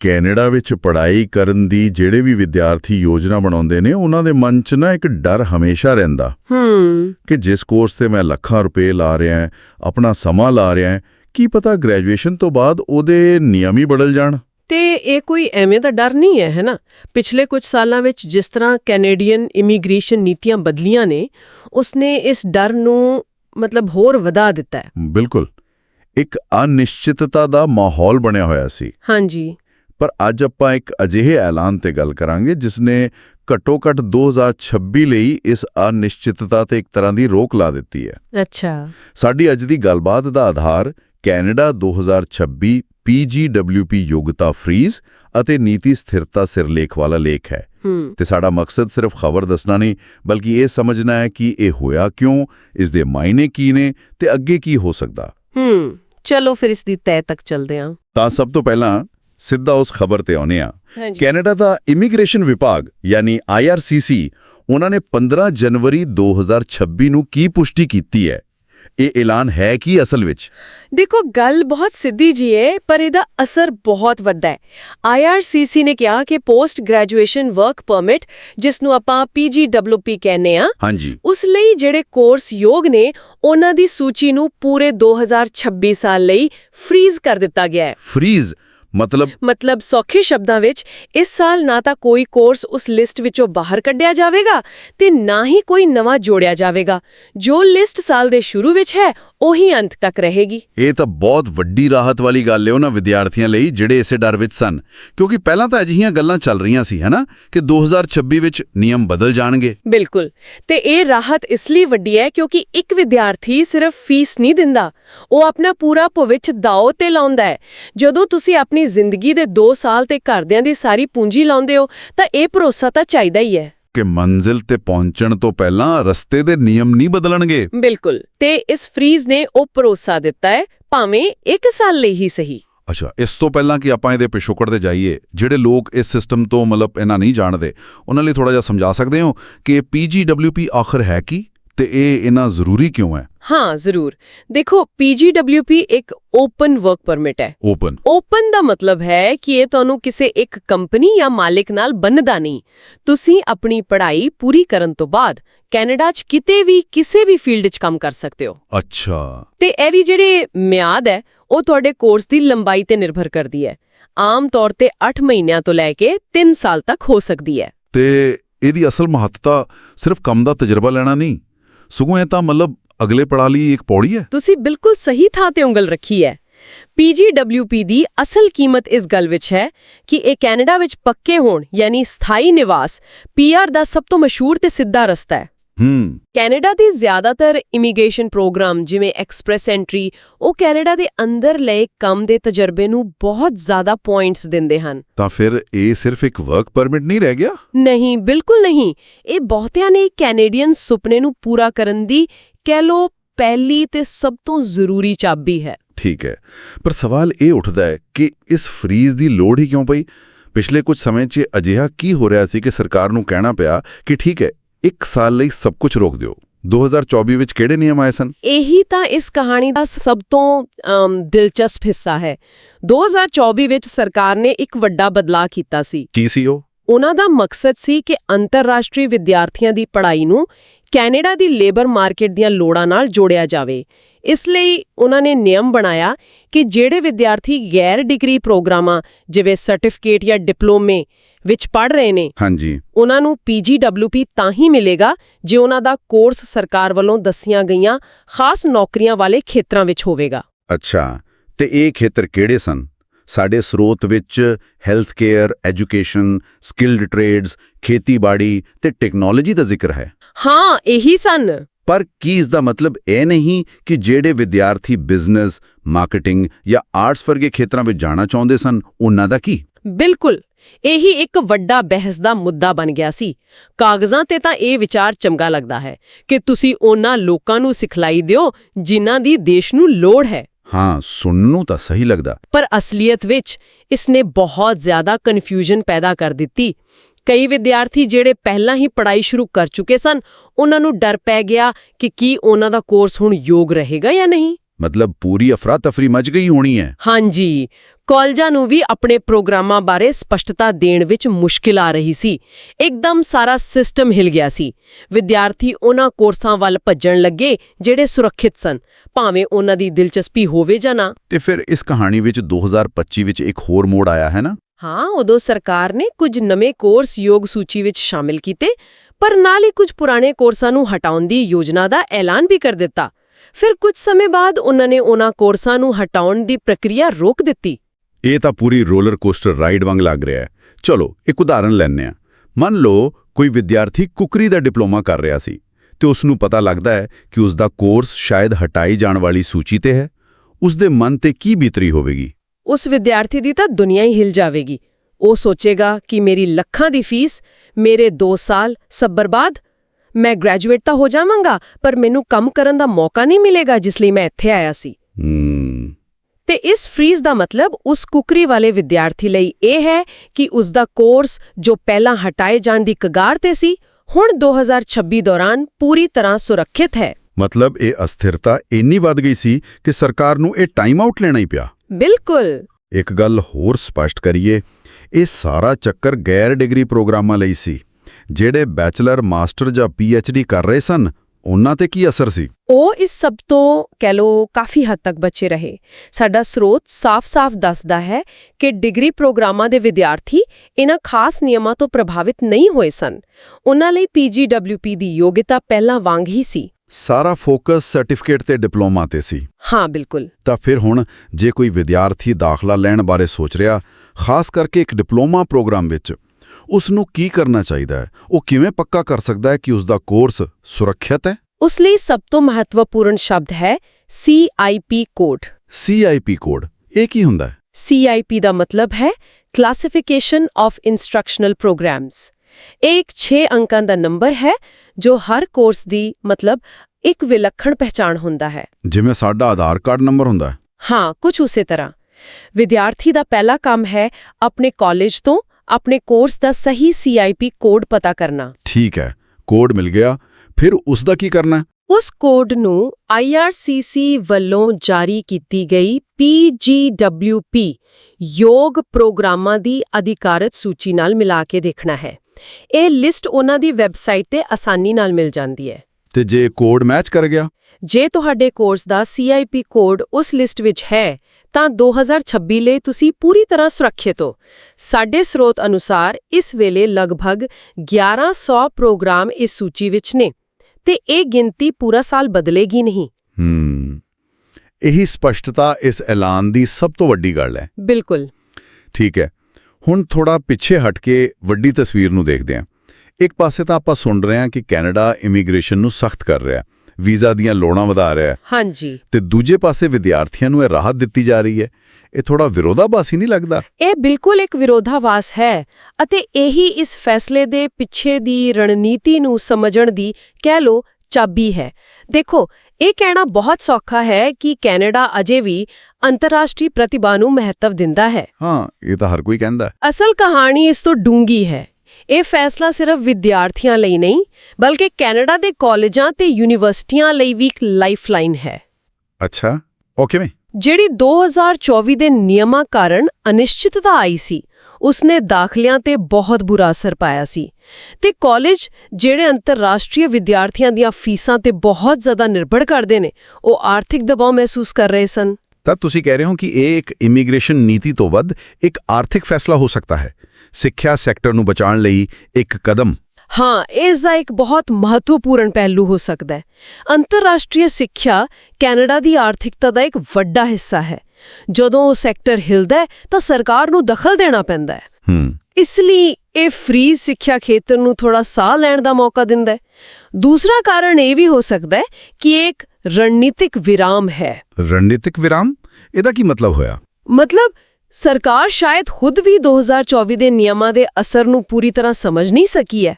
Canada ਵਿੱਚ ਪੜ੍ਹਾਈ ਕਰਨ ਦੀ ਜਿਹੜੇ ਵੀ ਵਿਦਿਆਰਥੀ ਯੋਜਨਾ ਬਣਾਉਂਦੇ ਨੇ ਉਹਨਾਂ ਦੇ ਮਨ 'ਚ ਨਾ ਇੱਕ ਡਰ ਹਮੇਸ਼ਾ ਰਹਿੰਦਾ। ਹੂੰ। ਕਿ ਜਿਸ ਕੋਰਸ ਤੇ ਮੈਂ ਲੱਖਾਂ ਰੁਪਏ ਲਾ ਰਿਹਾ ਹਾਂ ਆਪਣਾ ਸਮਾਂ ਲਾ ਰਿਹਾ ਹਾਂ ਕੀ ਪਤਾ ਗ੍ਰੈਜੂਏਸ਼ਨ ਤੋਂ ਬਾਅਦ ਉਹਦੇ ਨਿਯਮ ਹੀ ਬਦਲ ਜਾਣ। ਤੇ ਇਹ ਕੋਈ ਐਵੇਂ ਦਾ ਡਰ ਨਹੀਂ ਹੈ ਹੈਨਾ? ਪਿਛਲੇ ਕੁਝ ਸਾਲਾਂ ਵਿੱਚ ਜਿਸ ਤਰ੍ਹਾਂ ਕੈਨੇਡੀਅਨ ਇਮੀਗ੍ਰੇਸ਼ਨ ਨੀਤੀਆਂ ਬਦਲੀਆਂ ਨੇ ਉਸਨੇ ਇਸ ਡਰ ਨੂੰ ਮਤਲਬ ਹੋਰ ਵਧਾ ਦਿੱਤਾ ਹੈ। ਬਿਲਕੁਲ। ਇੱਕ ਅਨਿਸ਼ਚਿਤਤਾ ਦਾ ਮਾਹੌਲ ਬਣਿਆ ਹੋਇਆ ਸੀ। ਹਾਂਜੀ। ਪਰ ਅੱਜ ਆਪਾਂ ਇੱਕ ਅਜਿਹੇ ਐਲਾਨ ਤੇ ਗੱਲ ਕਰਾਂਗੇ ਜਿਸ ਨੇ ਘੱਟੋ-ਘੱਟ 2026 ਲਈ ਇਸ ਅਨਿਸ਼ਚਿਤਤਾ ਤੇ ਇੱਕ ਤਰ੍ਹਾਂ ਦੀ ਰੋਕ ਲਾ ਦਿੱਤੀ ਹੈ। ਅੱਛਾ। ਸਾਡੀ ਅੱਜ ਦੀ ਗੱਲਬਾਤ ਦਾ ਆਧਾਰ ਕੈਨੇਡਾ 2026 PGWP ਯੋਗਤਾ ਫਰੀਜ਼ ਅਤੇ ਨੀਤੀ ਸਥਿਰਤਾ ਸਿਰਲੇਖ ਵਾਲਾ ਲੇਖ ਹੈ। ਤੇ ਸਾਡਾ ਮਕਸਦ ਸਿਰਫ ਖਬਰ ਦੱਸਣਾ ਨਹੀਂ ਬਲਕਿ ਇਹ ਸਮਝਣਾ ਹੈ ਕਿ ਇਹ ਹੋਇਆ ਕਿਉਂ ਇਸ ਦੇ ਮਾਇਨੇ ਕੀ ਨੇ ਤੇ ਅੱਗੇ ਕੀ ਹੋ ਸਕਦਾ। ਹੂੰ। ਚਲੋ ਫਿਰ ਇਸ ਦੀ ਤੈ ਤੱਕ ਚੱਲਦੇ ਹਾਂ ਤਾਂ ਸਭ ਤੋਂ ਪਹਿਲਾਂ ਸਿੱਧਾ ਉਸ ਖਬਰ ਤੇ ਆਉਨੇ ਆ ਕੈਨੇਡਾ ਦਾ ਇਮੀਗ੍ਰੇਸ਼ਨ ਵਿਭਾਗ ਯਾਨੀ IRCC ਉਹਨਾਂ ਨੇ 15 ਜਨਵਰੀ 2026 ਨੂੰ ਕੀ ਪੁਸ਼ਟੀ ਕੀਤੀ ਹੈ? ਇਹ ਐਲਾਨ ਹੈ ਕੀ ਅਸਲ ਵਿੱਚ? ਦੇਖੋ ਗੱਲ ਬਹੁਤ ਸਿੱਧੀ ਜੀ ਹੈ ਪਰ ਇਹਦਾ ਅਸਰ ਬਹੁਤ ਵੱਡਾ ਹੈ। IRCC ਨੇ ਕਿਹਾ ਕਿ ਪੋਸਟ ਗ੍ਰੈਜੂਏਸ਼ਨ ਵਰਕ ਪਰਮਿਟ ਜਿਸ ਨੂੰ ਆਪਾਂ PGWP ਕਹਿੰਦੇ ਆ ਹਾਂਜੀ। ਉਸ ਲਈ ਜਿਹੜੇ ਕੋਰਸ ਯੋਗ ਨੇ ਉਹਨਾਂ ਦੀ ਸੂਚੀ ਨੂੰ ਪੂਰੇ 2026 ਸਾਲ ਲਈ ਫ੍ਰੀਜ਼ ਕਰ ਦਿੱਤਾ ਗਿਆ ਹੈ। ਫਰੀਜ਼? ਮਤਲਬ? ਮਤਲਬ ਸੌਖੇ ਸ਼ਬਦਾਂ ਵਿੱਚ, ਇਸ ਸਾਲ ਨਾ ਤਾਂ ਕੋਈ ਕੋਰਸ ਉਸ ਲਿਸਟ ਵਿੱਚੋਂ ਬਾਹਰ ਕੱਢਿਆ ਜਾਵੇਗਾ ਤੇ ਨਾ ਹੀ ਕੋਈ ਨਵਾਂ ਜੋੜਿਆ ਜਾਵੇਗਾ। ਜੋ ਲਿਸਟ ਸਾਲ ਦੇ ਸ਼ੁਰੂ ਵਿੱਚ ਹੈ ਉਹੀ ਅੰਤ ਤੱਕ ਰਹੇਗੀ। ਇਹ ਤਾਂ ਬਹੁਤ ਵੱਡੀ ਰਾਹਤ ਵਾਲੀ ਗੱਲ ਹੈ ਉਹਨਾਂ ਵਿਦਿਆਰਥੀਆਂ ਲਈ ਜਿਹੜੇ ਇਸੇ ਡਰ ਵਿੱਚ ਸਨ। ਕਿਉਂਕਿ ਪਹਿਲਾਂ ਤਾਂ ਅਜਿਹੀਆਂ ਗੱਲਾਂ ਚੱਲ ਰਹੀਆਂ ਸੀ ਹਨਾ ਕਿ 2026 ਵਿੱਚ ਨਿਯਮ ਬਦਲ ਜਾਣਗੇ। ਬਿਲਕੁਲ। ਤੇ ਇਹ ਰਾਹਤ ਇਸ ਲਈ ਵੱਡੀ ਹੈ ਕਿਉਂਕਿ ਇੱਕ ਵਿਦਿਆਰਥੀ ਸਿਰਫ ਫੀਸ ਨਹੀਂ ਦਿੰਦਾ। ਉਹ ਆਪਣਾ ਪੂਰਾ ਭਵਿੱਖ ਦਾਅ ਤੇ ਲਾਉਂਦਾ ਹੈ। ਜਦੋਂ ਤੁਸੀਂ ਆਪਣੀ ਜ਼ਿੰਦਗੀ ਦੇ 2 ਸਾਲ ਤੇ ਘਰਦਿਆਂ ਦੀ ਸਾਰੀ ਪੂੰਜੀ ਲਾਉਂਦੇ ਹੋ ਤਾਂ ਇਹ ਭਰੋਸਾ ਤਾਂ ਚਾਹੀਦਾ ਹੀ ਹੈ। ਕਿ ਮੰਜ਼ਿਲ ਤੇ ਪਹੁੰਚਣ ਤੋਂ ਪਹਿਲਾਂ ਰਸਤੇ ਦੇ ਨਿਯਮ ਨਹੀਂ ਬਦਲਣਗੇ। ਬਿਲਕੁਲ। ਤੇ ਇਸ ਫਰੀਜ਼ ਨੇ ਉਹ ਭਰੋਸਾ ਦਿੱਤਾ ਹੈ ਭਾਵੇਂ ਇੱਕ ਸਾਲ ਲਈ ਹੀ ਸਹੀ। ਅੱਛਾ ਇਸ ਤੋਂ ਪਹਿਲਾਂ ਕਿ ਆਪਾਂ ਇਹਦੇ ਪਿਛੋਕੜ ਤੇ ਜਾਈਏ ਜਿਹੜੇ ਲੋਕ ਇਸ ਸਿਸਟਮ ਤੋਂ ਮਤਲਬ ਇਹਨਾਂ ਨਹੀਂ ਜਾਣਦੇ ਉਹਨਾਂ ਲਈ ਥੋੜਾ ਜਿਹਾ ਸਮਝਾ ਸਕਦੇ ਹੋ ਕਿ PGWP ਆਖਰ ਹੈ ਕੀ? ਤੇ ਇਹ ਇਹਨਾਂ ਜ਼ਰੂਰੀ ਕਿਉਂ ਹੈ? ਹਾਂ ਜ਼ਰੂਰ। ਦੇਖੋ PGWP ਇੱਕ ਓਪਨ ਵਰਕ ਪਰਮਿਟ ਹੈ। ਓਪਨ ਓਪਨ ਦਾ ਮਤਲਬ ਹੈ ਕਿ ਇਹ ਤੁਹਾਨੂੰ ਕਿਸੇ ਇੱਕ ਕੰਪਨੀ ਜਾਂ ਮਾਲਿਕ ਨਾਲ ਬੰਨਦਾ ਨਹੀਂ। ਤੁਸੀਂ ਆਪਣੀ ਪੜ੍ਹਾਈ ਪੂਰੀ ਕਰਨ ਤੋਂ ਬਾਅਦ ਕੈਨੇਡਾ 'ਚ ਕਿਤੇ ਵੀ ਕਿਸੇ ਵੀ ਫੀਲਡ 'ਚ ਕੰਮ ਕਰ ਸਕਦੇ ਹੋ। ਅੱਛਾ। ਤੇ ਇਹ ਵੀ ਜਿਹੜੇ ਮਿਆਦ ਹੈ ਉਹ ਤੁਹਾਡੇ ਕੋਰਸ ਦੀ ਲੰਬਾਈ ਤੇ ਨਿਰਭਰ ਕਰਦੀ ਹੈ। ਆਮ ਤੌਰ ਤੇ 8 ਮਹੀਨਿਆਂ ਤੋਂ ਲੈ ਕੇ 3 ਸਾਲ ਤੱਕ ਹੋ ਸਕਦੀ ਹੈ। ਤੇ ਇਹਦੀ ਅਸਲ ਮਹੱਤਤਾ ਸਿਰਫ ਕੰਮ ਦਾ ਤਜਰਬਾ ਲੈਣਾ ਨਹੀਂ ਸਗੋਂ ਇਹ ਤਾਂ ਮਤਲਬ ਅਗਲੇ ਪੜਾਅ ਲਈ ਇੱਕ ਪੌੜੀ ਹੈ। ਤੁਸੀਂ ਬਿਲਕੁਲ ਸਹੀ ਥਾਂ ਤੇ ਉਂਗਲ ਰੱਖੀ ਹੈ। PGWP ਦੀ ਅਸਲ ਕੀਮਤ ਇਸ ਗੱਲ ਵਿੱਚ ਹੈ ਕਿ ਇਹ ਕੈਨੇਡਾ ਵਿੱਚ ਪੱਕੇ ਹੋਣ, ਯਾਨੀ ਸਥਾਈ ਨਿਵਾਸ PR ਦਾ ਸਭ ਤੋਂ ਮਸ਼ਹੂਰ ਤੇ ਸਿੱਧਾ ਰਸਤਾ ਹੈ। ਹੂੰ। ਕੈਨੇਡਾ ਦੀ ਜ਼ਿਆਦਾਤਰ ਇਮੀਗ੍ਰੇਸ਼ਨ ਪ੍ਰੋਗਰਾਮ ਜਿਵੇਂ ਐਕਸਪ੍ਰੈਸ ਐਂਟਰੀ ਉਹ ਕੈਨੇਡਾ ਦੇ ਅੰਦਰ ਲਏ ਕੰਮ ਦੇ ਤਜਰਬੇ ਨੂੰ ਬਹੁਤ ਜ਼ਿਆਦਾ ਪੁਆਇੰਟਸ ਦਿੰਦੇ ਹਨ। ਤਾਂ ਫਿਰ ਇਹ ਸਿਰਫ ਇੱਕ ਵਰਕ ਪਰਮਿਟ ਨਹੀਂ ਰਹਿ ਗਿਆ? ਨਹੀਂ ਬਿਲਕੁਲ ਨਹੀਂ। ਇਹ ਬਹੁਤਿਆਂ ਨੇ ਕੈਨੇਡੀਅਨ ਸੁਪਨੇ ਨੂੰ ਪੂਰਾ ਕਰਨ ਦੀ ਕਹਿ ਲੋ ਪਹਿਲੀ ਤੇ ਸਭ ਤੋਂ ਜ਼ਰੂਰੀ ਚਾਬੀ ਹੈ। ਠੀਕ ਹੈ। ਪਰ ਸਵਾਲ ਇਹ ਉੱਠਦਾ ਹੈ ਕਿ ਇਸ ਫਰੀਜ਼ ਦੀ ਲੋੜ ਹੀ ਕਿਉਂ ਪਈ? ਪਿਛਲੇ ਕੁਝ ਸਮੇਂ 'ਚ ਅਜਿਹਾ ਕੀ ਹੋ ਰਿਹਾ ਸੀ ਕਿ ਸਰਕਾਰ ਨੂੰ ਕਹਿਣਾ ਪਿਆ ਕਿ ਠੀਕ ਹੈ ਇੱਕ ਸਾਲ ਲਈ ਸਭ ਕੁਝ ਰੋਕ ਦਿਓ। 2024 ਵਿੱਚ ਕਿਹੜੇ ਨਿਯਮ ਆਏ ਸਨ? ਇਹੀ ਤਾਂ ਇਸ ਕਹਾਣੀ ਦਾ ਸਭ ਤੋਂ ਦਿਲਚਸਪ ਹਿੱਸਾ ਹੈ। 2024 ਵਿੱਚ ਸਰਕਾਰ ਨੇ ਇੱਕ ਵੱਡਾ ਬਦਲਾਅ ਕੀਤਾ ਸੀ। ਕੀ ਸੀ ਉਹ? ਉਹਨਾਂ ਦਾ ਮਕਸਦ ਸੀ ਕਿ ਅੰਤਰਰਾਸ਼ਟਰੀ ਵਿਦਿਆਰਥੀਆਂ ਦੀ ਪੜ੍ਹਾਈ ਨੂੰ ਕੈਨੇਡਾ ਦੀ ਲੇਬਰ ਮਾਰਕੀਟ ਦੀਆਂ ਲੋੜਾਂ ਨਾਲ ਜੋੜਿਆ ਜਾਵੇ। ਇਸ ਲਈ ਉਹਨਾਂ ਨੇ ਨਿਯਮ ਬਣਾਇਆ ਕਿ ਜਿਹੜੇ ਵਿਦਿਆਰਥੀ ਗੈਰ ਡਿਗਰੀ ਪ੍ਰੋਗਰਾਮਾਂ ਜਿਵੇਂ ਸਰਟੀਫਿਕੇਟ ਜਾਂ ਡਿਪਲੋਮੇ ਵਿੱਚ ਪੜ੍ਹ ਰਹੇ ਨੇ। ਹਾਂਜੀ। ਉਹਨਾਂ ਨੂੰ PGWP ਤਾਂ ਹੀ ਮਿਲੇਗਾ ਜੇ ਉਹਨਾਂ ਦਾ ਕੋਰਸ ਸਰਕਾਰ ਵੱਲੋਂ ਦੱਸੀਆਂ ਗਈਆਂ ਖਾਸ ਨੌਕਰੀਆਂ ਵਾਲੇ ਖੇਤਰਾਂ ਵਿੱਚ ਹੋਵੇਗਾ। ਅੱਛਾ ਤੇ ਇਹ ਖੇਤਰ ਕਿਹੜੇ ਸਨ? ਸਾਡੇ ਸਰੋਤ ਵਿੱਚ health care education skilled trades ਖੇਤੀਬਾੜੀ ਤੇ ਟੈਕਨੋਲੋਜੀ ਦਾ ਜ਼ਿਕਰ ਹੈ। ਹਾਂ ਇਹੀ ਸਨ। ਪਰ ਕੀ ਇਸ ਦਾ ਮਤਲਬ ਇਹ ਨਹੀਂ ਕਿ ਜਿਹੜੇ ਵਿਦਿਆਰਥੀ ਬਿਜ਼ਨਸ ਮਾਰਕੀਟਿੰਗ ਜਾਂ ਆਰਟਸ ਵਰਗੇ ਖੇਤਰਾਂ ਵਿੱਚ ਜਾਣਾ ਚਾਹੁੰਦੇ ਸਨ ਉਹਨਾਂ ਦਾ ਕੀ? ਬਿਲਕੁਲ ਇਹੀ ਇੱਕ ਵੱਡਾ ਬਹਿਸ ਦਾ ਮੁੱਦਾ ਬਣ ਗਿਆ ਸੀ। ਕਾਗਜ਼ਾਂ ਤੇ ਤਾਂ ਇਹ ਵਿਚਾਰ ਚੰਗਾ ਲੱਗਦਾ ਹੈ ਕਿ ਤੁਸੀਂ ਉਹਨਾਂ ਲੋਕਾਂ ਨੂੰ ਸਿਖਲਾਈ ਦਿਓ ਜਿਨ੍ਹਾਂ ਦੀ ਦੇਸ਼ ਨੂੰ ਲੋੜ ਹੈ। ਹਾਂ ਸੁਣਨ ਨੂੰ ਤਾਂ ਸਹੀ ਲੱਗਦਾ। ਪਰ ਅਸਲੀਅਤ ਵਿੱਚ ਇਸ ਨੇ ਬਹੁਤ ਜ਼ਿਆਦਾ ਕਨਫਿਊਜ਼ਨ ਪੈਦਾ ਕਰ ਦਿੱਤੀ। ਕਈ ਵਿਦਿਆਰਥੀ ਜਿਹੜੇ ਪਹਿਲਾਂ ਹੀ ਪੜ੍ਹਾਈ ਸ਼ੁਰੂ ਕਰ ਚੁੱਕੇ ਸਨ ਉਹਨਾਂ ਨੂੰ ਡਰ ਪੈ ਗਿਆ ਕਿ ਕੀ ਉਹਨਾਂ ਦਾ ਕੋਰਸ ਹੁਣ ਯੋਗ ਰਹੇਗਾ ਜਾਂ ਨਹੀਂ। ਮਤਲਬ ਪੂਰੀ ਅਫਰਾ ਤਫਰੀ ਮਚ ਗਈ ਹੋਣੀ ਹੈ। ਹਾਂਜੀ ਕਾਲਜਾਂ ਨੂੰ ਵੀ ਆਪਣੇ ਪ੍ਰੋਗਰਾਮਾਂ ਬਾਰੇ ਸਪਸ਼ਟਤਾ ਦੇਣ ਵਿੱਚ ਮੁਸ਼ਕਿਲ ਆ ਰਹੀ ਸੀ। ਇੱਕਦਮ ਸਾਰਾ ਸਿਸਟਮ ਹਿਲ ਗਿਆ ਸੀ। ਵਿਦਿਆਰਥੀ ਉਹਨਾਂ ਕੋਰਸਾਂ ਵੱਲ ਭੱਜਣ ਲੱਗੇ ਜਿਹੜੇ ਸੁਰੱਖਿਅਤ ਸਨ ਭਾਵੇਂ ਉਹਨਾਂ ਦੀ ਦਿਲਚਸਪੀ ਹੋਵੇ ਜਾਂ ਨਾ। ਤੇ ਫਿਰ ਇਸ ਕਹਾਣੀ ਵਿੱਚ 2025 ਵਿੱਚ ਇੱਕ ਹੋਰ ਮੋੜ ਆਇਆ ਹੈ ਨਾ? ਹਾਂ ਉਦੋਂ ਸਰਕਾਰ ਨੇ ਕੁਝ ਨਵੇਂ ਕੋਰਸ ਯੋਗ ਸੂਚੀ ਵਿੱਚ ਸ਼ਾਮਿਲ ਕੀਤੇ ਪਰ ਨਾਲ ਹੀ ਕੁਝ ਪੁਰਾਣੇ ਕੋਰਸਾਂ ਨੂੰ ਹਟਾਉਣ ਦੀ ਯੋਜਨਾ ਦਾ ਐਲਾਨ ਵੀ ਕਰ ਦਿੱਤਾ। ਫਿਰ ਕੁਝ ਸਮੇਂ ਬਾਅਦ ਉਹਨਾਂ ਨੇ ਉਹਨਾਂ ਕੋਰਸਾਂ ਨੂੰ ਹਟਾਉਣ ਦੀ ਪ੍ਰਕਿਰਿਆ ਰੋਕ ਦਿੱਤੀ। ਇਹ ਤਾਂ ਪੂਰੀ ਰੋਲਰ ਕੋਸਟਰ ਰਾਈਡ ਵਾਂਗ ਲੱਗ ਰਿਹਾ ਹੈ। ਚਲੋ ਇੱਕ ਉਦਾਹਰਨ ਲੈਂਦੇ ਹਾਂ। ਮੰਨ ਲਓ ਕੋਈ ਵਿਦਿਆਰਥੀ ਕੁਕਰੀ ਦਾ ਡਿਪਲੋਮਾ ਕਰ ਰਿਹਾ ਸੀ ਤੇ ਉਸ ਨੂੰ ਪਤਾ ਲੱਗਦਾ ਹੈ ਕਿ ਉਸ ਦਾ ਕੋਰਸ ਸ਼ਾਇਦ ਹਟਾਈ ਜਾਣ ਵਾਲੀ ਸੂਚੀ ਤੇ ਹੈ। ਉਸ ਦੇ ਮਨ ਤੇ ਕੀ ਬੀਤਰੀ ਹੋਵੇਗੀ? ਉਸ ਵਿਦਿਆਰਥੀ ਦੀ ਤਾਂ ਦੁਨੀਆ ਹੀ ਹਿਲ ਜਾਵੇਗੀ। ਉਹ ਸੋਚੇਗਾ ਕਿ ਮੇਰੀ ਲੱਖਾਂ ਦੀ ਫੀਸ ਮੇਰੇ 2 ਸਾਲ ਸਭ ਬਰਬਾਦ ਮੈਂ ਗ੍ਰੈਜੂਏਟ ਤਾਂ ਹੋ ਜਾਵਾਂਗਾ ਪਰ ਮੈਨੂੰ ਕੰਮ ਕਰਨ ਦਾ ਮੌਕਾ ਨਹੀਂ ਮਿਲੇਗਾ ਜਿਸ ਲਈ ਮੈਂ ਇੱਥੇ ਆਇਆ ਸੀ। ਤੇ ਇਸ ਫ੍ਰੀਜ਼ ਦਾ ਮਤਲਬ ਉਸ ਕੁਕਰੀ ਵਾਲੇ ਵਿਦਿਆਰਥੀ ਲਈ ਇਹ ਹੈ ਕਿ ਉਸ ਦਾ ਕੋਰਸ ਜੋ ਪਹਿਲਾਂ ਹਟਾਏ ਜਾਣ ਦੀ ਕਗਾਰ ਤੇ ਸੀ ਹੁਣ 2026 ਦੌਰਾਨ ਪੂਰੀ ਤਰ੍ਹਾਂ ਸੁਰੱਖਿਅਤ ਹੈ। ਮਤਲਬ ਇਹ ਅਸਥਿਰਤਾ ਇੰਨੀ ਵੱਧ ਗਈ ਸੀ ਕਿ ਸਰਕਾਰ ਨੂੰ ਇਹ ਟਾਈਮ ਆਊਟ ਲੈਣਾ ਹੀ ਪਿਆ। ਬਿਲਕੁਲ। ਇੱਕ ਗੱਲ ਹੋਰ ਸਪਸ਼ਟ ਕਰੀਏ ਇਹ ਸਾਰਾ ਚੱਕਰ ਗੈਰ ਡਿਗਰੀ ਪ੍ਰੋਗਰਾਮਾਂ ਲਈ ਸੀ। ਜਿਹੜੇ ਬੈਚਲਰ ਮਾਸਟਰ ਜਾਂ ਡੀ ਕਰ ਰਹੇ ਸਨ ਉਹਨਾਂ ਤੇ ਕੀ ਅਸਰ ਸੀ? ਉਹ ਇਸ ਸਭ ਤੋਂ ਕਹਿ ਲੋ ਕਾਫੀ ਹੱਦ ਤੱਕ ਬਚੇ ਰਹੇ। ਸਾਡਾ ਸਰੋਤ ਸਾਫ਼-ਸਾਫ਼ ਦੱਸਦਾ ਹੈ ਕਿ ਡਿਗਰੀ ਪ੍ਰੋਗਰਾਮਾਂ ਦੇ ਵਿਦਿਆਰਥੀ ਇਹਨਾਂ ਖਾਸ ਨਿਯਮਾਂ ਤੋਂ ਪ੍ਰਭਾਵਿਤ ਨਹੀਂ ਹੋਏ ਸਨ। ਉਹਨਾਂ ਲਈ ਪੀਜੀਡਬਲਯੂਪੀ ਦੀ ਯੋਗਤਾ ਪਹਿਲਾਂ ਵਾਂਗ ਹੀ ਸੀ। ਸਾਰਾ ਫੋਕਸ ਸਰਟੀਫਿਕੇਟ ਤੇ ਡਿਪਲੋਮਾ ਤੇ ਸੀ। ਹਾਂ ਬਿਲਕੁਲ। ਤਾਂ ਫਿਰ ਹੁਣ ਜੇ ਕੋਈ ਵਿਦਿਆਰਥੀ ਦਾਖਲਾ ਲੈਣ ਬਾਰੇ ਸੋਚ ਰਿਹਾ ਖਾਸ ਕਰਕੇ ਇੱਕ ਡਿਪਲੋਮਾ ਪ੍ਰੋਗਰਾਮ ਵਿੱਚ ਉਸ ਨੂੰ ਕੀ ਕਰਨਾ ਚਾਹੀਦਾ ਹੈ? ਉਹ ਕਿਵੇਂ ਪੱਕਾ ਕਰ ਸਕਦਾ ਹੈ ਕਿ ਉਸ ਦਾ ਕੋਰਸ ਸੁਰੱਖਿਅਤ ਹੈ? ਉਸ ਲਈ ਸਭ ਤੋਂ ਮਹੱਤਵਪੂਰਨ ਸ਼ਬਦ ਹੈ CIP ਕੋਡ। CIP ਕੋਡ ਇਹ ਕੀ ਹੁੰਦਾ ਹੈ? CIP ਦਾ ਮਤਲਬ ਹੈ ਕਲਾਸੀਫਿਕੇਸ਼ਨ ਆਫ ਇਨਸਟਰਕਸ਼ਨਲ ਪ੍ਰੋਗਰਾਮਸ ਇਹ ਇੱਕ 6 ਅੰਕਾਂ ਦਾ ਨੰਬਰ ਹੈ ਜੋ ਹਰ ਕੋਰਸ ਦੀ ਮਤਲਬ ਇੱਕ ਵਿਲੱਖਣ ਪਹਿਚਾਣ ਹੁੰਦਾ ਹੈ। ਜਿਵੇਂ ਸਾਡਾ ਆਧਾਰ ਕਾਰਡ ਨੰਬਰ ਹੁੰਦਾ ਹੈ। ਹਾਂ ਕੁਝ ਉਸੇ ਤਰ੍ਹਾਂ। ਵਿਦਿਆਰਥੀ ਦਾ ਪਹਿਲਾ ਕੰਮ ਹੈ ਆਪਣੇ ਕਾਲਜ ਤੋਂ ਆਪਣੇ ਕੋਰਸ ਦਾ ਸਹੀ CIP ਕੋਡ ਪਤਾ ਕਰਨਾ। ਠੀਕ ਹੈ ਕੋਡ ਮਿਲ ਗਿਆ। ਫਿਰ ਉਸ ਦਾ ਕੀ ਕਰਨਾ? ਉਸ ਕੋਡ ਨੂੰ IRCC ਵੱਲੋਂ ਜਾਰੀ ਕੀਤੀ ਗਈ PGWP ਯੋਗ ਪ੍ਰੋਗਰਾਮਾਂ ਦੀ ਅਧਿਕਾਰਤ ਸੂਚੀ ਨਾਲ ਮਿਲਾ ਕੇ ਦੇਖਣਾ ਹੈ। ਇਹ ਲਿਸਟ ਉਹਨਾਂ ਦੀ ਵੈਬਸਾਈਟ ਤੇ ਆਸਾਨੀ ਨਾਲ ਮਿਲ ਜਾਂਦੀ ਹੈ। ਤੇ ਜੇ ਕੋਡ ਮੈਚ ਕਰ ਗਿਆ? ਜੇ ਤੁਹਾਡੇ ਕੋਰਸ ਦਾ CIP ਕੋਡ ਉਸ ਲਿਸਟ ਵਿੱਚ ਹੈ ਤਾਂ 2026 ਲਈ ਤੁਸੀਂ ਪੂਰੀ ਤਰ੍ਹਾਂ ਸੁਰੱਖਿਅਤ ਹੋ। ਸਾਡੇ ਸਰੋਤ ਅਨੁਸਾਰ ਇਸ ਵੇਲੇ ਲਗਭਗ 1100 ਪ੍ਰੋਗਰਾਮ ਇਸ ਸੂਚੀ ਵਿੱਚ ਨੇ ਤੇ ਇਹ ਗਿਣਤੀ ਪੂਰਾ ਸਾਲ ਬਦਲੇਗੀ ਨਹੀਂ। ਹਮ ਇਹੀ ਸਪਸ਼ਟਤਾ ਇਸ ਐਲਾਨ ਦੀ ਸਭ ਤੋਂ ਵੱਡੀ ਗੱਲ ਹੈ। ਬਿਲਕੁਲ। ਠੀਕ ਹੈ। ਹੁਣ ਥੋੜਾ ਪਿੱਛੇ ਹਟ ਕੇ ਵੱਡੀ ਤਸਵੀਰ ਨੂੰ ਦੇਖਦੇ ਹਾਂ। ਇੱਕ ਪਾਸੇ ਤਾਂ ਆਪਾਂ ਸੁਣ ਰਹੇ ਹਾਂ ਕਿ ਕੈਨੇਡਾ ਇਮੀਗ੍ਰੇਸ਼ਨ ਨੂੰ ਸਖਤ ਕਰ ਰਿਹਾ। ਹੈ ਵੀਜ਼ਾ ਦੀਆਂ ਲੋੜਾਂ ਵਧਾ ਰਿਹਾ ਹੈ। ਹਾਂਜੀ। ਤੇ ਦੂਜੇ ਪਾਸੇ ਵਿਦਿਆਰਥੀਆਂ ਨੂੰ ਇਹ ਰਾਹਤ ਦਿੱਤੀ ਜਾ ਰਹੀ ਹੈ। ਇਹ ਥੋੜਾ ਵਿਰੋਧਾਭਾਸੀ ਨਹੀਂ ਲੱਗਦਾ? ਇਹ ਬਿਲਕੁਲ ਇੱਕ ਵਿਰੋਧਾਵਾਸ ਹੈ ਅਤੇ ਇਹੀ ਇਸ ਫੈਸਲੇ ਦੇ ਪਿੱਛੇ ਦੀ ਰਣਨੀਤੀ ਨੂੰ ਸਮਝਣ ਦੀ ਕਹਿ ਲੋ ਚਾਬੀ ਹੈ। ਦੇਖੋ ਇਹ ਕਹਿਣਾ ਬਹੁਤ ਸੌਖਾ ਹੈ ਕਿ ਕੈਨੇਡਾ ਅਜੇ ਵੀ ਅੰਤਰਰਾਸ਼ਟਰੀ ਪ੍ਰਤਿਭਾ ਨੂੰ ਮਹੱਤਵ ਦਿੰਦਾ ਹੈ। ਹਾਂ ਇਹ ਤਾਂ ਹਰ ਕੋਈ ਕਹਿੰਦਾ। ਅਸਲ ਕਹਾਣੀ ਇਸ ਤੋਂ ਡੂੰਗੀ ਹੈ। ਇਹ ਫੈਸਲਾ ਸਿਰਫ ਵਿਦਿਆਰਥੀਆਂ ਲਈ ਨਹੀਂ ਬਲਕਿ ਕੈਨੇਡਾ ਦੇ ਕਾਲਜਾਂ ਤੇ ਯੂਨੀਵਰਸਿਟੀਆਂ ਲਈ ਵੀ ਇੱਕ ਲਾਈਫਲਾਈਨ ਹੈ। ਅੱਛਾ ਉਹ ਕਿਵੇਂ? ਜਿਹੜੀ 2024 ਦੇ ਨਿਯਮਾਂ ਕਾਰਨ ਅਨਿਸ਼ਚਿਤਤਾ ਆਈ ਸੀ ਉਸਨੇ ਦਾਖਲਿਆਂ ਤੇ ਬਹੁਤ ਬੁਰਾ ਅਸਰ ਪਾਇਆ ਸੀ। ਤੇ ਕਾਲਜ ਜਿਹੜੇ ਅੰਤਰਰਾਸ਼ਟਰੀ ਵਿਦਿਆਰਥੀਆਂ ਦੀਆਂ ਫੀਸਾਂ ਤੇ ਬਹੁਤ ਜ਼ਿਆਦਾ ਨਿਰਭਰ ਕਰਦੇ ਨੇ ਉਹ ਆਰਥਿਕ ਦਬਾਅ ਮਹਿਸੂਸ ਕਰ ਰਹੇ ਸਨ। ਤਾਂ ਤੁਸੀਂ ਕਹਿ ਰਹੇ ਹੋ ਕਿ ਇਹ ਇੱਕ ਇਮੀਗ੍ਰੇਸ਼ਨ ਨੀਤੀ ਤੋਂ ਵੱਧ ਇੱਕ ਆਰਥਿਕ ਫੈਸਲਾ ਹੋ ਸਕਦਾ ਹੈ। ਸਿੱਖਿਆ ਸੈਕਟਰ ਨੂੰ ਬਚਾਉਣ ਲਈ ਇੱਕ ਕਦਮ। ਹਾਂ ਇਸ ਦਾ ਇੱਕ ਬਹੁਤ ਮਹੱਤਵਪੂਰਨ ਪਹਿਲੂ ਹੋ ਸਕਦਾ ਹੈ। ਅੰਤਰਰਾਸ਼ਟਰੀ ਸਿੱਖਿਆ ਕੈਨੇਡਾ ਦੀ ਆਰਥਿਕਤਾ ਦਾ ਇੱਕ ਵੱਡਾ ਹਿੱਸਾ ਹੈ। ਜਦੋਂ ਉਹ ਸੈਕਟਰ ਹਿਲਦਾ ਹੈ ਤਾਂ ਸਰਕਾਰ ਨੂੰ ਦਖਲ ਦੇਣਾ ਪੈਂਦਾ ਹੈ। ਹੂੰ। ਇਸ ਲਈ ਇਹ ਫ੍ਰੀ ਸਿੱਖਿਆ ਖੇਤਰ ਨੂੰ ਥੋੜਾ ਸਾਹ ਲੈਣ ਦਾ ਮੌਕਾ ਦਿੰਦਾ ਹੈ। ਦੂਸਰਾ ਕਾਰਨ ਇਹ ਵੀ ਹੋ ਸਕਦਾ ਹੈ ਕਿ ਇਹ ਇੱਕ ਰਣਨੀਤਿਕ ਵਿਰਾਮ ਹੈ। ਰਣਨੀਤਿਕ ਵਿਰਾਮ? ਇਹਦਾ ਕੀ ਮਤਲਬ ਹੋਇਆ? ਮਤਲਬ ਸਰਕਾਰ ਸ਼ਾਇਦ ਖੁਦ ਵੀ 2024 ਦੇ ਨਿਯਮਾਂ ਦੇ ਅਸਰ ਨੂੰ ਪੂਰੀ ਤਰ੍ਹਾਂ ਸਮਝ ਨਹੀਂ ਸਕੀ ਹੈ।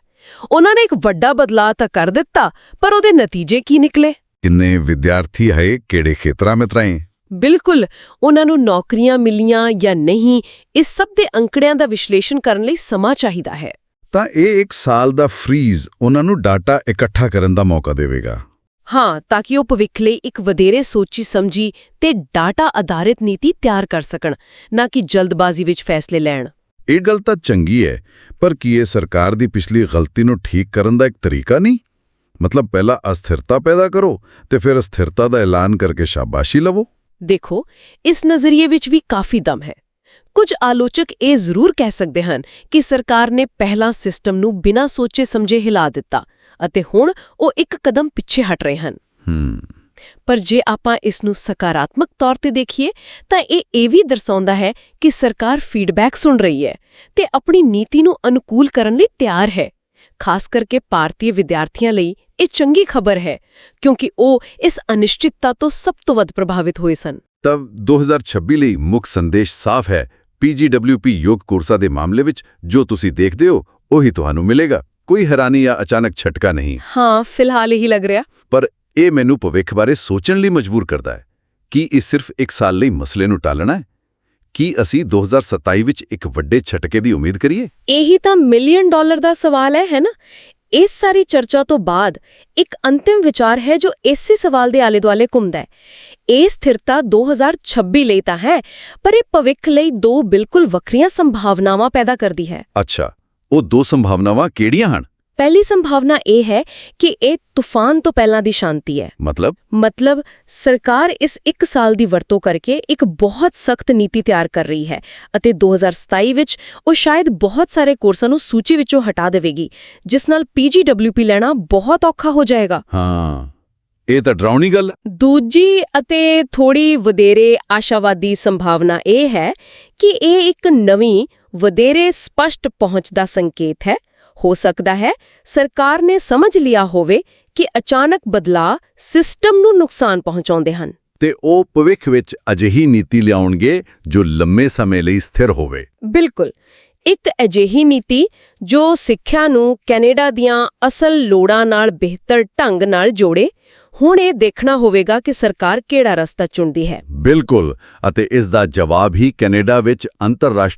ਉਹਨਾਂ ਨੇ ਇੱਕ ਵੱਡਾ ਬਦਲਾਅ ਤਾਂ ਕਰ ਦਿੱਤਾ ਪਰ ਉਹਦੇ ਨਤੀਜੇ ਕੀ ਨਿਕਲੇ? ਕਿੰਨੇ ਵਿਦਿਆਰਥੀ ਹੈ ਕਿਹੜੇ ਖੇਤਰਾਂ ਵਿੱਚ ਰਹੇ? ਬਿਲਕੁਲ ਉਹਨਾਂ ਨੂੰ ਨੌਕਰੀਆਂ ਮਿਲੀਆਂ ਜਾਂ ਨਹੀਂ ਇਸ ਸਭ ਦੇ ਅੰਕੜਿਆਂ ਦਾ ਵਿਸ਼ਲੇਸ਼ਣ ਕਰਨ ਲਈ ਸਮਾਂ ਚਾਹੀਦਾ ਹੈ। ਤਾਂ ਇਹ ਇੱਕ ਸਾਲ ਦਾ ਫ੍ਰੀਜ਼ ਉਹਨਾਂ ਨੂੰ ਡਾਟਾ ਇਕੱਠਾ ਕਰਨ ਦਾ ਮੌਕਾ ਦੇਵੇਗਾ। ਹਾਂ ਤਾਂ ਕਿ ਉਹ ਭਵਿੱਖ ਲਈ ਇੱਕ ਵਧੇਰੇ ਸੋਚੀ ਸਮਝੀ ਤੇ ਡਾਟਾ ਆਧਾਰਿਤ ਨੀਤੀ ਤਿਆਰ ਕਰ ਸਕਣ ਨਾ ਕਿ ਜਲਦਬਾਜ਼ੀ ਵਿੱਚ ਫੈਸਲੇ ਲੈਣ। ਇਹ ਗੱਲ ਤਾਂ ਚੰਗੀ ਹੈ ਪਰ ਕੀ ਇਹ ਸਰਕਾਰ ਦੀ ਪਿਛਲੀ ਗਲਤੀ ਨੂੰ ਠੀਕ ਕਰਨ ਦਾ ਇੱਕ ਤਰੀਕਾ ਨਹੀਂ? ਮਤਲਬ ਪਹਿਲਾਂ ਅਸਥਿਰਤਾ ਪੈਦਾ ਕਰੋ ਤੇ ਫਿਰ ਅਸਥਿਰਤਾ ਦਾ ਐਲਾਨ ਕਰਕੇ ਸ਼ਾਬਾਸ਼ੀ ਲਵੋ? ਦੇਖੋ ਇਸ ਨਜ਼ਰੀਏ ਵਿੱਚ ਵੀ ਕਾਫੀ ਦਮ ਹੈ। ਕੁਝ ਆਲੋਚਕ ਇਹ ਜ਼ਰੂਰ ਕਹਿ ਸਕਦੇ ਹਨ ਕਿ ਸਰਕਾਰ ਨੇ ਪਹਿਲਾਂ ਸਿਸਟਮ ਨੂੰ ਬਿਨਾਂ ਸੋਚੇ ਸਮਝੇ ਹਿਲਾ ਦਿੱਤਾ। ਅਤੇ ਹੁਣ ਉਹ ਇੱਕ ਕਦਮ ਪਿੱਛੇ ਹਟ ਰਹੇ ਹਨ। ਪਰ ਜੇ ਆਪਾਂ ਇਸ ਨੂੰ ਸਕਾਰਾਤਮਕ ਤੌਰ ਤੇ ਦੇਖੀਏ ਤਾਂ ਇਹ ਇਹ ਵੀ ਦਰਸਾਉਂਦਾ ਹੈ ਕਿ ਸਰਕਾਰ ਫੀਡਬੈਕ ਸੁਣ ਰਹੀ ਹੈ ਤੇ ਆਪਣੀ ਨੀਤੀ ਨੂੰ ਅਨੁਕੂਲ ਕਰਨ ਲਈ ਤਿਆਰ ਹੈ। ਖਾਸ ਕਰਕੇ ਭਾਰਤੀ ਵਿਦਿਆਰਥੀਆਂ ਲਈ ਇਹ ਚੰਗੀ ਖਬਰ ਹੈ ਕਿਉਂਕਿ ਉਹ ਇਸ ਅਨਿਸ਼ਚਿਤਤਾ ਤੋਂ ਸਭ ਤੋਂ ਵੱਧ ਪ੍ਰਭਾਵਿਤ ਹੋਏ ਸਨ। ਤਬ 2026 ਲਈ ਮੁੱਖ ਸੰਦੇਸ਼ ਸਾਫ਼ ਹੈ PGWP ਯੋਗ ਕੋਰਸਾਂ ਦੇ ਮਾਮਲੇ ਵਿੱਚ ਜੋ ਤੁਸੀਂ ਦੇਖਦੇ ਹੋ ਉਹੀ ਤੁਹਾਨੂੰ ਮਿਲੇਗਾ। ਕੋਈ ਹੈਰਾਨੀ ਜਾਂ ਅਚਾਨਕ ਝਟਕਾ ਨਹੀਂ। ਹਾਂ ਫਿਲਹਾਲ ਇਹੀ ਲੱਗ ਰਿਹਾ। ਪਰ ਇਹ ਮੈਨੂੰ ਭਵਿੱਖ ਬਾਰੇ ਸੋਚਣ ਲਈ ਮਜਬੂਰ ਕਰਦਾ ਹੈ ਕੀ ਇਹ ਸਿਰਫ ਇੱਕ ਸਾਲ ਲਈ ਮਸਲੇ ਨੂੰ ਟਾਲਣਾ ਹੈ। ਕੀ ਅਸੀਂ 2027 ਵਿੱਚ ਇੱਕ ਵੱਡੇ ਝਟਕੇ ਦੀ ਉਮੀਦ ਕਰੀਏ? ਇਹੀ ਤਾਂ ਮਿਲੀਅਨ ਡਾਲਰ ਦਾ ਸਵਾਲ ਹੈ ਹੈ ਨਾ? ਇਸ ਸਾਰੀ ਚਰਚਾ ਤੋਂ ਬਾਅਦ ਇੱਕ ਅੰਤਿਮ ਵਿਚਾਰ ਹੈ ਜੋ ਇਸੇ ਸਵਾਲ ਦੇ ਆਲੇ-ਦੁਆਲੇ ਘੁੰਮਦਾ ਹੈ। ਇਹ ਸਥਿਰਤਾ 2026 ਲਈ ਤਾਂ ਹੈ ਪਰ ਇਹ ਭਵਿੱਖ ਲਈ ਦੋ ਬਿਲਕੁਲ ਵੱਖਰੀਆਂ ਸੰਭਾਵਨਾਵਾਂ ਪੈਦਾ ਕਰਦੀ ਹੈ। ਅੱਛਾ। ਉਹ ਦੋ ਸੰਭਾਵਨਾਵਾਂ ਕਿਹੜੀਆਂ ਹਨ? ਪਹਿਲੀ ਸੰਭਾਵਨਾ ਇਹ ਹੈ ਕਿ ਇਹ ਤੂਫਾਨ ਤੋਂ ਪਹਿਲਾਂ ਦੀ ਸ਼ਾਂਤੀ ਹੈ। ਮਤਲਬ? ਮਤਲਬ ਸਰਕਾਰ ਇਸ 1 ਸਾਲ ਦੀ ਵਰਤੋਂ ਕਰਕੇ ਇੱਕ ਬਹੁਤ ਸਖਤ ਨੀਤੀ ਤਿਆਰ ਕਰ ਰਹੀ ਹੈ ਅਤੇ 2027 ਵਿੱਚ ਉਹ ਸ਼ਾਇਦ ਬਹੁਤ ਸਾਰੇ ਕੋਰਸਾਂ ਨੂੰ ਸੂਚੀ ਵਿੱਚੋਂ ਹਟਾ ਦੇਵੇਗੀ ਜਿਸ ਨਾਲ PGWP ਲੈਣਾ ਬਹੁਤ ਔਖਾ ਹੋ ਜਾਏਗਾ। ਹਾਂ ਇਹ ਤਾਂ ਡਰਾਉਣੀ ਗੱਲ। ਦੂਜੀ ਅਤੇ ਥੋੜੀ ਵਧੇਰੇ ਆਸ਼ਾਵਾਦੀ ਸੰਭਾਵਨਾ ਇਹ ਹੈ ਕਿ ਇਹ ਇੱਕ ਨਵੀਂ ਵਧੇਰੇ ਸਪਸ਼ਟ ਪਹੁੰਚ ਦਾ ਸੰਕੇਤ ਹੈ। ਹੋ ਸਕਦਾ ਹੈ ਸਰਕਾਰ ਨੇ ਸਮਝ ਲਿਆ ਹੋਵੇ ਕਿ ਅਚਾਨਕ ਬਦਲਾਅ ਸਿਸਟਮ ਨੂੰ ਨੁਕਸਾਨ ਪਹੁੰਚਾਉਂਦੇ ਹਨ। ਤੇ ਉਹ ਭਵਿੱਖ ਵਿੱਚ ਅਜਿਹੀ ਨੀਤੀ ਲਿਆਉਣਗੇ ਜੋ ਲੰਮੇ ਸਮੇਂ ਲਈ ਸਥਿਰ ਹੋਵੇ। ਬਿਲਕੁਲ। ਇੱਕ ਅਜਿਹੀ ਨੀਤੀ ਜੋ ਸਿੱਖਿਆ ਨੂੰ ਕੈਨੇਡਾ ਦੀਆਂ ਅਸਲ ਲੋੜਾਂ ਨਾਲ ਬਿਹਤਰ ਢੰਗ ਨਾਲ ਜੋੜੇ ਹੁਣ ਇਹ ਦੇਖਣਾ ਹੋਵੇਗਾ ਕਿ ਸਰਕਾਰ ਕਿਹੜਾ ਰਸਤਾ ਚੁਣਦੀ ਹੈ। ਬਿਲਕੁਲ। ਅਤੇ ਇਸ ਦਾ ਜਵਾਬ ਹੀ ਕੈਨੇਡਾ ਵਿੱਚ ਅੰਤਰਰਾਸ਼ਟਰੀ